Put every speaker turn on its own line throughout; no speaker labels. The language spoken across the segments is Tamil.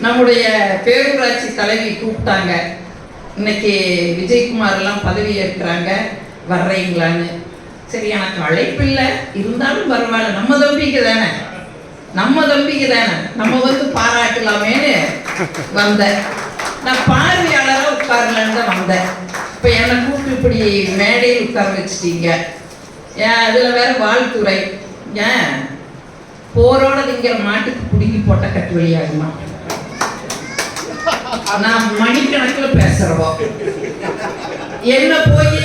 நம்முடைய பேரூராட்சி தலைவி கூப்பிட்டாங்க. இன்னைக்கு விஜயகுமார் எல்லாம் பதவி ஏற்கிறாங்க. வர்றீங்களான்னு. சரி எனக்கு அழைப்பு இல்லை. இருந்தாலும் பரவாயில்ல. நம்ம தம்பிக்கு தானே. நம்ம தம்பிக்கு தானே. நம்ம வந்து பாராட்டலாமேன்னு வந்தேன் நான் பார்வையாளராக உட்காரலன்னு தான் வந்தேன். இப்போ என்னை கூப்பிட்டு இப்படி மேடையில் உட்கார வச்சிட்டீங்க. ஏன்? அதில் வேற வாழ்த்துறை. ஏன்? போரோட திங்கிற மாட்டுக்கு பிடுங்கி போட்ட கட்டு வழியாகுமா நான் மணிக்கணக்கில் பேசுறவோ? என்ன போய்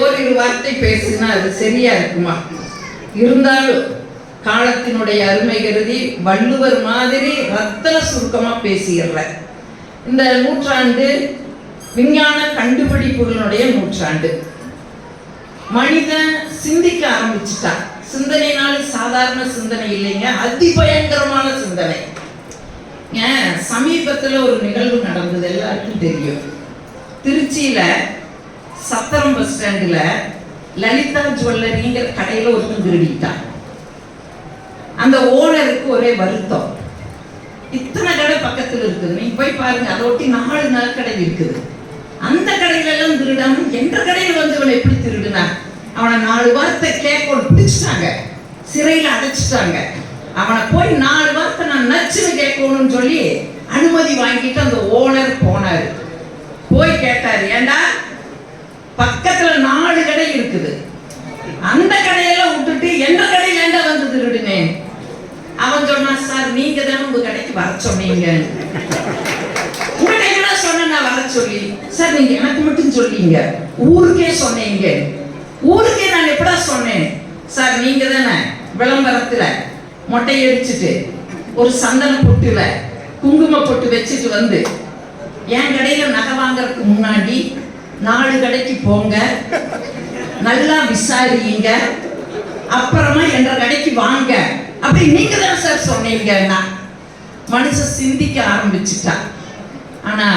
ஓரிரு வார்த்தை பேசுனா அது சரியா இருக்குமா? இருந்தாலும் காலத்தினுடைய அருமை கருதி வள்ளுவர் மாதிரி ரத்தன சுருக்கமா பேசிடுற இந்த நூற்றாண்டு விஞ்ஞான கண்டுபிடிப்புகளுடைய நூற்றாண்டு. மனிதன் சிந்திக்க ஆரம்பிச்சுட்டான். சிந்தனைனால சாதாரண சிந்தனை இல்லைங்க அதிபயங்கரமான சிந்தனை. ஏன்? சமீபத்தில் ஒரு நிகழ்வு நடந்தது எல்லாருக்கும் தெரியும். திருச்சியில சத்திரம் பஸ் ஸ்டாண்டில் லலிதா ஜுவல்லரிங்கிற கடையில் ஒருத்தன் திருடிட்டான். அந்த ஓனருக்கு ஒரே வருத்தம். இத்தனை கடை பக்கத்தில் இருக்குது. நீங்க போய் பாருங்க அதை ஒட்டி நாலு நாள் கடை இருக்குது. அந்த கடையில எல்லாம் திருடாம என்ற கடையில் வந்து இவனை எப்படி திருடுனா அவனை நாலு வார்த்தை கேட்கணும் பிடிச்சிட்டாங்க சிறையில் அடைச்சிட்டாங்க. அவனை போய் நாலு வார்த்தை நான் நச்சுன்னு கேட்கணும்னு சொல்லி அனுமதி வாங்கிட்டு அந்த ஓனர் போனார். போய் கேட்டார் ஏண்டா? பக்கத்தில் நாலு கடை இருக்குது. அந்த கடையெல்லாம் விட்டுட்டு எந்த கடையில் ஏண்டா வந்து திருடுனேன் அவன் சொன்னான் சார் நீங்க தானே உங்க கடைக்கு வர சொன்னீங்க. உடனே என்ன சொன்ன நான் வர சொல்லி சார் நீங்க எனக்கு மட்டும் சொல்லீங்க. ஊருக்கே சொன்னீங்க. ஊருக்கே நான் எப்படா சொன்னேன்? சார் நீங்க தானே விளம்பரத்துல. மொட்டையடிச்சுட்டு ஒரு சந்தன பொட்டுல குங்கும பொட்டு வச்சுட்டு வந்து என் கடையில நகை வாங்குறதுக்கு முன்னாடி நாலு கடைக்கு போங்க. நல்லா விசாரியுங்க அப்புறமா என்ற கடைக்கு வாங்க. அப்படி நீங்க தான் சார் சொன்னீங்கன்னா மனுஷன் சிந்திக்க ஆரம்பிச்சுட்டா. ஆனா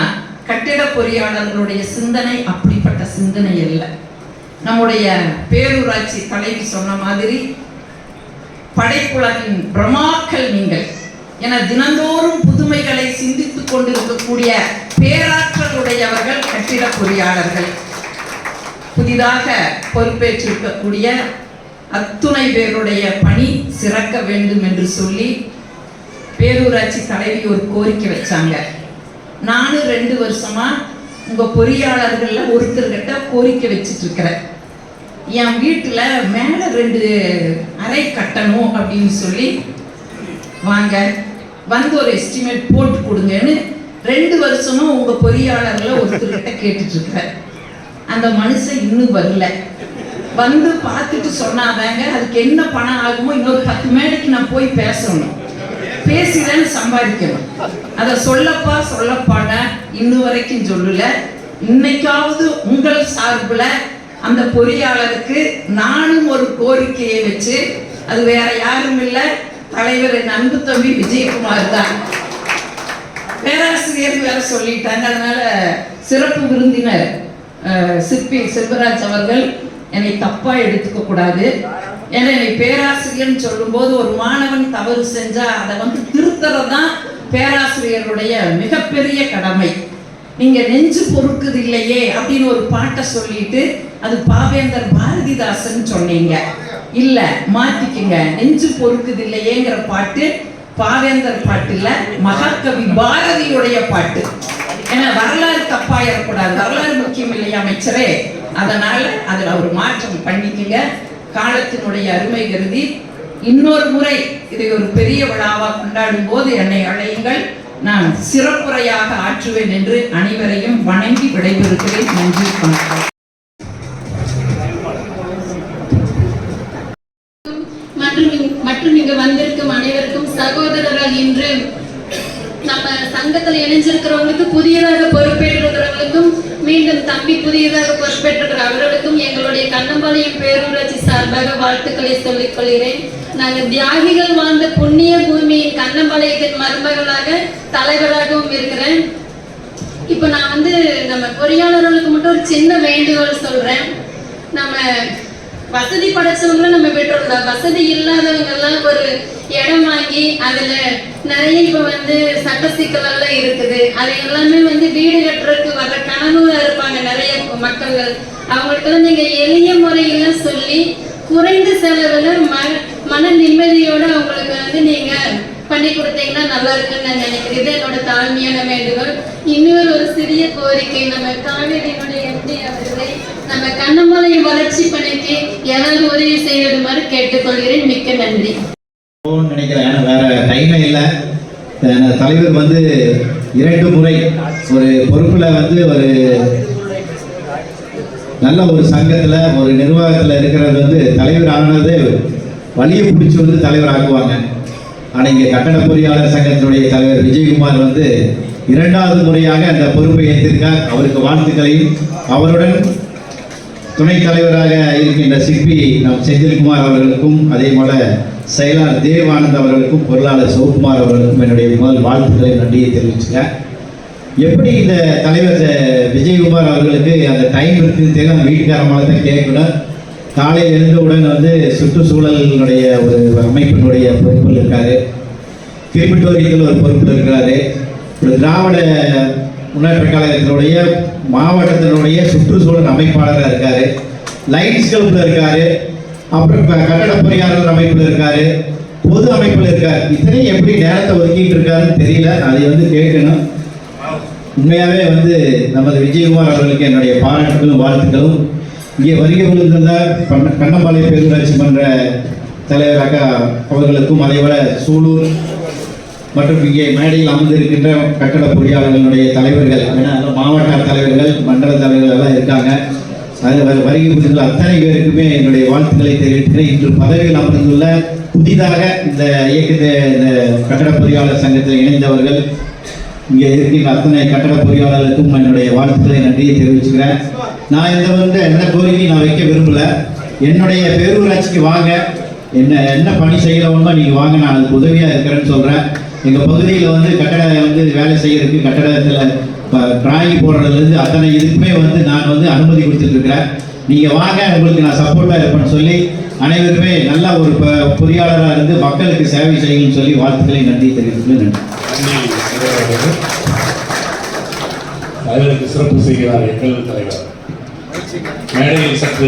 கட்டிட பொறியாளர்களுடைய சிந்தனை அப்படிப்பட்ட சிந்தனை இல்லை நம்முடைய பேரூராட்சி தலைவி சொன்ன மாதிரி படைப்புலகின் பிரமாக்கள் நீங்கள். என தினந்தோறும் புதுமைகளை சிந்தித்துக் கொண்டிருக்கக்கூடிய பேராற்றலுடையவர்கள் கட்டிட பொறியாளர்கள் புதிதாக பொறுப்பேற்றிருக்கக்கூடிய அத்துணை பேருடைய பணி சிறக்க வேண்டும் என்று சொல்லி பேரூராட்சி தலைவி ஒரு கோரிக்கை வச்சாங்க. நானும் ரெண்டு வருஷமா உங்க பொறியாளர்கள்ல ஒருத்தர்கிட்ட கோரிக்கை வச்சுட்டு இருக்கிறேன் என் வீட்டுல மேல ரெண்டு அறை கட்டணும் அப்படின்னு சொல்லி வாங்க. வந்து ஒரு எஸ்டிமேட் போட்டு கொடுங்கன்னு ரெண்டு வருஷமும் உங்க பொறியாளர்கள ஒருத்தர்கிட்ட கேட்டுட்டு அந்த மனுஷன் இன்னும் வரல. வந்து பார்த்துட்டு சொன்னாதாங்க அதுக்கு என்ன பணம் ஆகுமோ இன்னொரு பத்து மேடைக்கு நான் போய் பேசணும். பேசிதான் சம்பாதிக்கணும். அதை சொல்லப்பா சொல்லப்பாட இன்னும் வரைக்கும் சொல்லல. இன்னைக்காவது உங்கள் சார்புல அந்த பொறியாளருக்கு நானும் ஒரு கோரிக்கையை வச்சு அது வேற யாரும் இல்லை தலைவர் என் அன்பு தம்பி விஜயகுமார் தான். பேராசிரியர் வேற சொல்லிட்டாங்க. அதனால சிறப்பு விருந்தினர் சிற்பி செல்வராஜ் அவர்கள் என்னை தப்பா எடுத்துக்க கூடாது. ஏன்னா என்னை பேராசிரியர்னு சொல்லும்போது ஒரு மாணவன் தவறு செஞ்சா அதை வந்து திருத்தறதான் பேராசிரியருடைய மிகப்பெரிய கடமை. நீங்க நெஞ்சு பொறுக்குது இல்லையே அப்படின்னு ஒரு பாட்டை சொல்லிட்டு அது பாவேந்தர் பாரதிதாசன் சொன்னீங்க. இல்ல மாத்திக்குங்க. நெஞ்சு பொறுக்குது இல்லையேங்கிற பாட்டு பாவேந்தர் பாட்டு இல்ல மகாகவி பாரதியுடைய பாட்டு. ஏன்னா வரலாறு தப்பாயிடக்கூடாது வரலாறு முக்கியம் இல்லையா அமைச்சரே? அதனால அதுல ஒரு மாற்றம் பண்ணிக்கங்க. காலத்தினுடைய அருமை கருதி இன்னொரு முறை இதை ஒரு பெரிய விழாவா கொண்டாடும் போது என்னை அழையுங்கள். நான் சிறப்புரையாக ஆற்றுவேன் என்று அனைவரையும் வணங்கி விடைபெறுகிறேன். நன்றி வணக்கம்.
மற்றும் மற்றும் இங்கு வந்திருக்கும் அனைவருக்கும் சகோதரர்கள் இன்று நம்ம சங்கத்தில் இணைஞ்சிருக்கிறவங்களுக்கு புதியதாக அவர்களுக்கும் மீண்டும் தம்பி புதியதாக பொறுப்பேற்றுகிற அவர்களுக்கும் எங்களுடைய கண்ணம்பாளையம் பேரூராட்சி சார்பாக வாழ்த்துக்களை சொல்லிக் கொள்கிறேன். நாங்கள் தியாகிகள் வாழ்ந்த புண்ணிய பூமியின் கண்ணம்பாளையத்தின் மருமகளாக தலைவராகவும் இருக்கிறேன். இப்போ நான் வந்து நம்ம பொறியாளர்களுக்கு மட்டும் ஒரு சின்ன வேண்டுகோள் சொல்றேன். நம்ம வசதி படைச்சவங்களும் நம்ம பெற்றோம் வசதி இல்லாதவங்க எல்லாம் ஒரு இடம் வாங்கி அதுல நிறைய இப்ப வந்து சட்ட சிக்கல் எல்லாம் இருக்குது. அது எல்லாமே வந்து வீடு கட்டுறதுக்கு வர்ற கனவுல இருப்பாங்க நிறைய மக்கள்கள். அவங்களுக்கெல்லாம் நீங்க எளிய முறையில சொல்லி குறைந்த செலவுல மன மன நிம்மதியோட அவங்களுக்கு வந்து நீங்க பண்ணி கொடுத்தீங்கன்னா நல்லா இருக்குன்னு நான் நினைக்கிறேன். இது என்னோட தாழ்மையான வேண்டுகோள். இன்னொரு ஒரு சிறிய கோரிக்கை நம்ம காவேரியினுடைய எம்டி அவர்களை நம்ம கண்ணமலை வளர்ச்சி பணிக்கு ஏதாவது உதவி செய்யுமாறு கேட்டுக்கொள்கிறேன். மிக்க நன்றி.
நினைக்கிறேன். ஏன்னா வேற டைமே இல்லை. தலைவர் வந்து இரண்டு முறை ஒரு பொறுப்புல வந்து ஒரு நல்ல ஒரு சங்கத்துல ஒரு நிர்வாகத்துல இருக்கிறது வந்து தலைவர் ஆனது வழியை பிடிச்சி வந்து தலைவர் ஆக்குவாங்க. ஆனா இங்க கட்டட பொறியாளர் சங்கத்தினுடைய தலைவர் விஜயகுமார் வந்து இரண்டாவது முறையாக அந்த பொறுப்பை ஏற்றிருக்கார். அவருக்கு வாழ்த்துக்களையும். அவருடன் துணைத் தலைவராக இருக்கின்ற சிற்பி நம் செந்தில்குமார் அவர்களுக்கும் அதே போல செயலாளர் தேவானந்த் அவர்களுக்கும் பொருளாளர் சிவகுமார் அவர்களுக்கும் என்னுடைய முதல் வாழ்த்துக்களை நன்றியை தெரிவிச்சுக்கிறேன். எப்படி இந்த தலைவர் விஜயகுமார் அவர்களுக்கு அந்த டைம் இருக்குன்னு தெரியல வீட்டுக்காரமாக தான் கேட்கணும். காலையில் எழுந்தவுடன் வந்து சுற்றுச்சூழலினுடைய ஒரு அமைப்பினுடைய பொறுப்பில் இருக்கார். திருப்பட்டோரியத்தில் ஒரு பொறுப்பில் இருக்கிறாரு. ஒரு திராவிட முன்னேற்ற கழகத்தினுடைய மாவட்டத்தினுடைய சுற்றுச்சூழல் அமைப்பாளராக இருக்கார். லைன்ஸ் கிளப்பில் இருக்கார். அப்புறம் இப்ப கட்டட பொறியாளர் அமைப்பில் இருக்காரு. பொது அமைப்பில் இருக்காரு. இத்தனையும் எப்படி நேரத்தை ஒதுக்கிட்டு இருக்காருன்னு தெரியல. அதை வந்து கேட்கணும். உண்மையாகவே வந்து நமது விஜயகுமார் அவர்களுக்கு என்னுடைய பாராட்டுகளும் வாழ்த்துக்களும். இங்கே வருகை விழுந்திருந்த பண்ண- கண்ணம்பாளையம் பேரூராட்சி மன்ற தலைவர் அக்கா அவர்களுக்கும் அதேபோல சூலூர் மற்றும் இங்கே மேடையில் அமர்ந்திருக்கின்ற கட்டட பொறியாளர்களுடைய தலைவர்கள் ஏன்னா மாவட்ட தலைவர்கள் மண்டல தலைவர்கள் எல்லாம் இருக்காங்க. வருகை புரிந்துள்ள அத்தனை பேருக்குமே என்னுடைய வாழ்த்துக்களை தெரிவிக்கிறேன் இன்று பதவியில் அமர்ந்துள்ள புதிதாக இந்த இயக்கத்தை இந்த கட்டட பொறியாளர் சங்கத்தில் இணைந்தவர்கள் இங்கே இருக்கின்ற அத்தனை கட்டட பொறியாளர்களுக்கும் என்னுடைய வாழ்த்துக்களை நன்றியை தெரிவிச்சுக்கிறேன். நான் இதை வந்து எந்த கோரிக்கையும் நான் வைக்க விரும்பல. என்னுடைய பேரூராட்சிக்கு வாங்க. என்ன என்ன பணி செய்யறவங்க நீங்கள் வாங்க நான் அதுக்கு உதவியாக இருக்கிறேன்னு சொல்கிறேன் எங்கள் பகுதியில் வந்து கட்டட வந்து வேலை செய்கிறதுக்கு கட்டடத்தில் டிராயிங் போடுறதுலேருந்து அத்தனை இதுக்குமே வந்து நான் வந்து அனுமதி கொடுத்துட்டு இருக்கிறேன் நீங்கள் வாங்க உங்களுக்கு நான் சப்போர்ட்டாக இருப்பேன்னு சொல்லி அனைவருமே நல்ல ஒரு ப- பொறியாளராக இருந்து மக்களுக்கு சேவை செய்யணும்னு சொல்லி வாழ்த்துக்களை நன்றி தெரிவித்துக்கிறேன் நன்றி.
தலைவருக்கு சிறப்பு செய்கிறார் எங்கள் தலைவர். மேடையில் சற்று